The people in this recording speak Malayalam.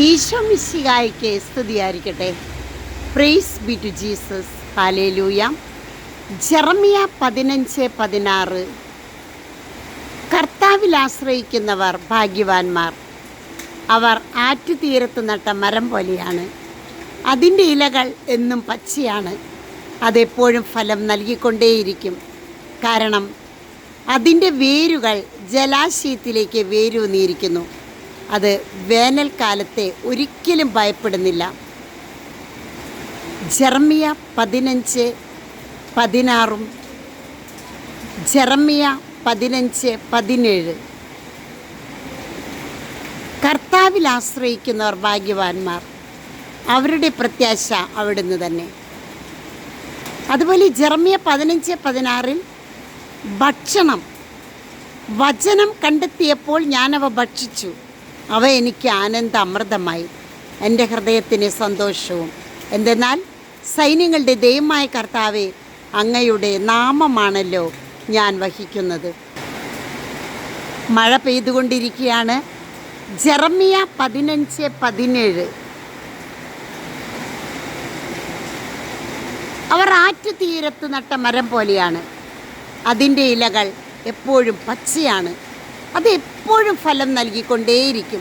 ഈശോ മിശികായ്ക്ക് സ്തുതിയായിരിക്കട്ടെ. Praise be to Jesus hallelujah Jeremiah പതിനഞ്ച് പതിനാറ്. കർത്താവിൽ ആശ്രയിക്കുന്നവർ ഭാഗ്യവാന്മാർ. അവർ ആറ്റുതീരത്ത് നട്ട മരം പോലെയാണ്. അതിന്റെ ഇലകൾ എന്നും പച്ചയാണ്. അതെപ്പോഴും ഫലം നൽകിക്കൊണ്ടേയിരിക്കും. കാരണം അതിന്റെ വേരുകൾ ജലാശയത്തിലേക്ക് വേരൂന്നിയിരിക്കുന്നു. അത് വേനൽക്കാലത്തെ ഒരിക്കലും ഭയപ്പെടുന്നില്ല. ജർമിയ പതിനഞ്ച് പതിനാറും ജർമിയ പതിനഞ്ച് പതിനേഴ്. കർത്താവിൽ ആശ്രയിക്കുന്നവർ ഭാഗ്യവാന്മാർ. അവരുടെ പ്രത്യാശ അവിടുന്ന് തന്നെ. അതുപോലെ ജർമിയ പതിനഞ്ച് പതിനാറിൽ ഭക്ഷണം വചനം കണ്ടെത്തിയപ്പോൾ ഞാനവ ഭക്ഷിച്ചു. അവ എനിക്ക് ആനന്ദ അമൃതമായി എന്റെ ഹൃദയത്തിന് സന്തോഷവും. എന്തെന്നാൽ സൈന്യങ്ങളുടെ ദൈവമായ കർത്താവെ അങ്ങയുടെ നാമമാണല്ലോ ഞാൻ വഹിക്കുന്നത്. മഴ പെയ്തുകൊണ്ടിരിക്കുകയാണ്. ജെറമിയ പതിനഞ്ച് പതിനേഴ്. അവർ ആറ്റുതീരത്ത് നട്ട മരം പോലെയാണ്. അതിന്റെ ഇലകൾ എപ്പോഴും പച്ചയാണ്. അത് എപ്പോഴും ഫലം നൽകിക്കൊണ്ടേയിരിക്കും.